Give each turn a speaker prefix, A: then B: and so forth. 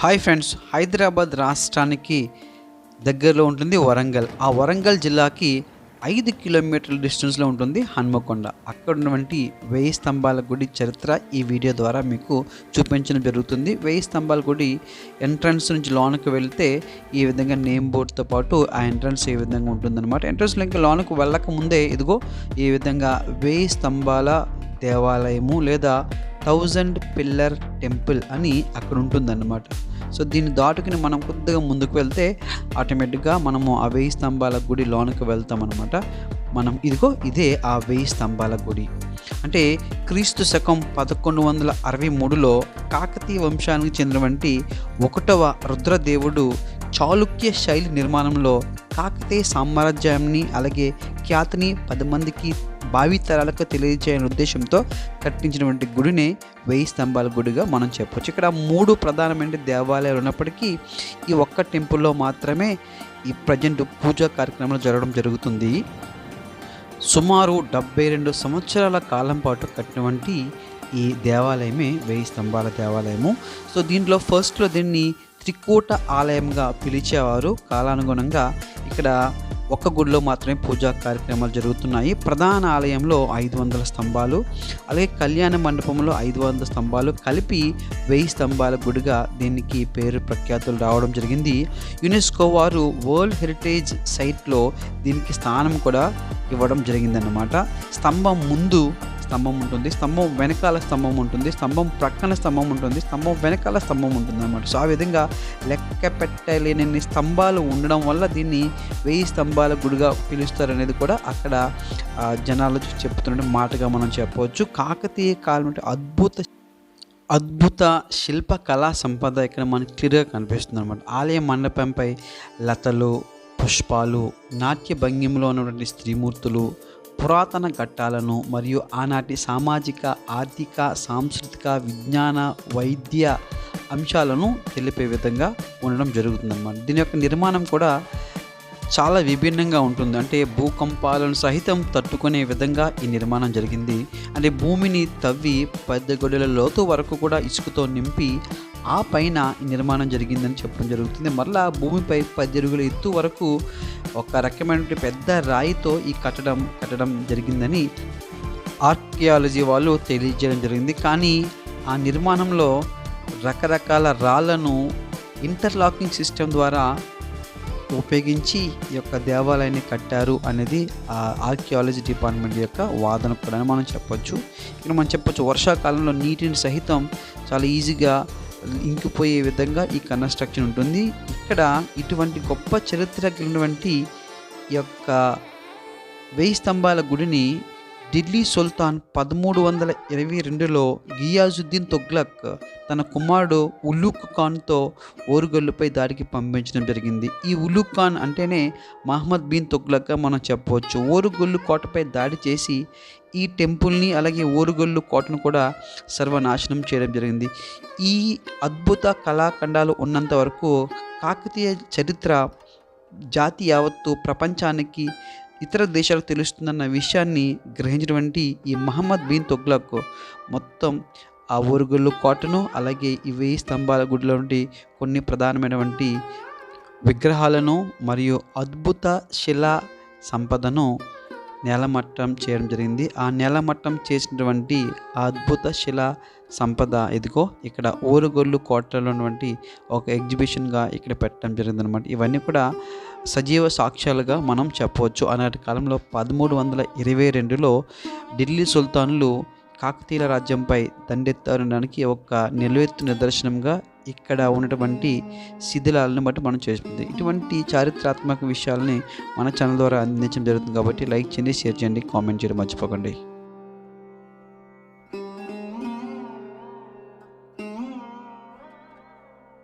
A: Hi friends Hyderabad రాష్ట్రానికి దగ్గరలో ఉంటుంది వరంగల్. ఆ వరంగల్ జిల్లాకి ఐదు కిలోమీటర్ల డిస్టెన్స్లో ఉంటుంది హన్మకొండ. అక్కడ ఉన్నటువంటి వెయ్యి స్తంభాల గుడి చరిత్ర ఈ వీడియో ద్వారా మీకు చూపించడం జరుగుతుంది. వెయ్యి స్తంభాల గుడి ఎంట్రన్స్ నుంచి లోనకు వెళ్తే ఈ విధంగా నేమ్ బోర్డ్తో పాటు ఆ ఎంట్రన్స్ ఏ విధంగా ఉంటుందన్నమాట. ఎంట్రన్స్లో ఇంకా లోనకు వెళ్ళక ముందే ఇదిగో ఈ విధంగా వెయ్యి స్తంభాల దేవాలయము లేదా థౌజండ్ పిల్లర్ టెంపుల్ అని అక్కడ ఉంటుందన్నమాట సో దీన్ని దాటుకుని మనం కొద్దిగా ముందుకు వెళ్తే ఆటోమేటిక్గా మనము ఆ వెయ్యి స్తంభాల గుడి లోనికి వెళ్తాం అనమాట మనం ఇదిగో ఇదే ఆ వెయ్యి స్తంభాల గుడి. అంటే క్రీస్తు శకం పదకొండు వందల అరవై మూడులో కాకతీయ వంశానికి చెందినటువంటి ఒకటవ రుద్రదేవుడు చాళుక్య శైలి నిర్మాణంలో కాకతీయ సామ్రాజ్యాన్ని అలాగే ఖ్యాతిని పది మందికి భావితరాలకు తెలియజేయని ఉద్దేశంతో కట్టించినటువంటి గుడిని వెయ్యి స్తంభాల గుడిగా మనం చెప్పవచ్చు ఇక్కడ మూడు ప్రధానమైన దేవాలయాలు ఉన్నప్పటికీ ఈ ఒక్క టెంపుల్లో మాత్రమే ఈ ప్రజెంట్ పూజా కార్యక్రమాలు జరగడం జరుగుతుంది. సుమారు డెబ్బై రెండు సంవత్సరాల కాలం పాటు కట్టినటువంటి ఈ దేవాలయమే వెయ్యి స్తంభాల దేవాలయము. సో దీంట్లో ఫస్ట్లో దీన్ని త్రికూట ఆలయంగా పిలిచేవారు. కాలానుగుణంగా ఇక్కడ ఒక్క గుడిలో మాత్రమే పూజా కార్యక్రమాలు జరుగుతున్నాయి. ప్రధాన ఆలయంలో ఐదు వందల స్తంభాలు అలాగే కళ్యాణ మండపంలో ఐదు వందల స్తంభాలు కలిపి వెయ్యి స్తంభాల గుడిగా దీనికి పేరు ప్రఖ్యాతులు రావడం జరిగింది. యునెస్కో వారు వరల్డ్ హెరిటేజ్ సైట్లో దీనికి స్థానం కూడా ఇవ్వడం జరిగిందన్నమాట. స్తంభం ముందు స్తంభం ఉంటుంది. స్తంభం వెనకాల స్తంభం ఉంటుంది. స్తంభం ప్రక్కన స్తంభం ఉంటుంది. స్తంభం వెనకాల స్తంభం ఉంటుంది అనమాట సో ఆ విధంగా లెక్క పెట్టలేని స్తంభాలు ఉండడం వల్ల దీన్ని వెయ్యి స్తంభాల గుడిగా పిలుస్తారు కూడా అక్కడ జనాలు చెప్తున్న మాటగా మనం చెప్పవచ్చు. కాకతీయ కాలం అంటే అద్భుత అద్భుత శిల్ప కళా సంపద ఇక్కడ మనకి క్లియర్గా కనిపిస్తుంది అనమాట ఆలయ మండపంపై లతలు పుష్పాలు నాట్య భంగిమలో ఉన్నటువంటి స్త్రీమూర్తులు పురాతన ఘట్టాలను మరియు ఆనాటి సామాజిక ఆర్థిక సాంస్కృతిక విజ్ఞాన వైద్య అంశాలను తెలిపే విధంగా ఉండడం జరుగుతుందన్నమాట. దీని యొక్క నిర్మాణం కూడా చాలా విభిన్నంగా ఉంటుంది. అంటే భూకంపాలను సహితం తట్టుకునే విధంగా ఈ నిర్మాణం జరిగింది. అంటే భూమిని తవ్వి పెద్ద గొడవల లోతు వరకు కూడా ఇసుకతో నింపి ఆ పైన నిర్మాణం జరిగిందని చెప్పడం జరుగుతుంది. మరలా భూమిపై పది అడుగుల ఎత్తు వరకు ఒక రకమైన పెద్ద రాయితో ఈ కట్టడం కట్టడం జరిగిందని ఆర్కియాలజీ వాళ్ళు తెలియజేయడం జరిగింది. కానీ ఆ నిర్మాణంలో రకరకాల రాళ్ళను ఇంటర్లాకింగ్ సిస్టమ్ ద్వారా ఉపయోగించి ఈ యొక్క దేవాలయాన్ని కట్టారు అనేది ఆ ఆర్కియాలజీ డిపార్ట్మెంట్ యొక్క వాదన కూడా మనం చెప్పొచ్చు. ఇక్కడ మనం చెప్పొచ్చు వర్షాకాలంలో నీటిని సహితం చాలా ఈజీగా ఇంకిపోయే విధంగా ఈ కన్స్ట్రక్షన్ ఉంటుంది. ఇక్కడ ఇటువంటి గొప్ప చరిత్ర కలిగినటువంటి యొక్క వెయ్యి స్తంభాల గుడిని ఢిల్లీ సుల్తాన్ పదమూడు వందల ఇరవై రెండులో గియాజుద్దీన్ తుగ్లక్ తన కుమారుడు ఉలూక్ ఖాన్తో ఓరుగల్లుపై దాడికి పంపించడం జరిగింది. ఈ ఉలూక్ ఖాన్ అంటేనే మహమ్మద్ బిన్ తొగ్లక్గా మనం చెప్పవచ్చు. ఓరుగొల్లు కోటపై దాడి చేసి ఈ టెంపుల్ని అలాగే ఓరుగొల్లు కోటను కూడా సర్వనాశనం చేయడం జరిగింది. ఈ అద్భుత కళాఖండాలు ఉన్నంత వరకు కాకతీయ చరిత్ర జాతి యావత్తు ప్రపంచానికి ఇతర దేశాలకు తెలుస్తుందన్న విషయాన్ని గ్రహించినటువంటి ఈ మహమ్మద్ బిన్ తొగ్లక్ మొత్తం ఆ ఊరుగుళ్ళు కోటను అలాగే ఈ వెయ్యి స్తంభాల గుడిలో నుండి కొన్ని ప్రధానమైనటువంటి విగ్రహాలను మరియు అద్భుత శిలా సంపదను నేలమట్టం చేయడం జరిగింది. ఆ నేలమట్టం చేసినటువంటి ఆ అద్భుత శిలా సంపద ఇదిగో ఇక్కడ ఓరుగొల్లు కోటలో ఉన్నటువంటి ఒక ఎగ్జిబిషన్గా ఇక్కడ పెట్టడం జరిగింది అనమాట ఇవన్నీ కూడా సజీవ సాక్ష్యాలుగా మనం చెప్పవచ్చు. ఆనాటి కాలంలో పదమూడు వందల ఇరవై రెండులో ఢిల్లీ సుల్తానులు కాకతీయుల రాజ్యంపై దండెత్తడానికి ఒక నిలువెత్తు నిదర్శనంగా ఇక్కడ ఉన్నటువంటి శిథిలాలను బట్టి మనం చేస్తుంది. ఇటువంటి చారిత్రాత్మక విషయాలని మన ఛానల్ ద్వారా అందించడం జరుగుతుంది కాబట్టి లైక్ చేయండి షేర్ చేయండి కామెంట్ చేయడం మర్చిపోకండి.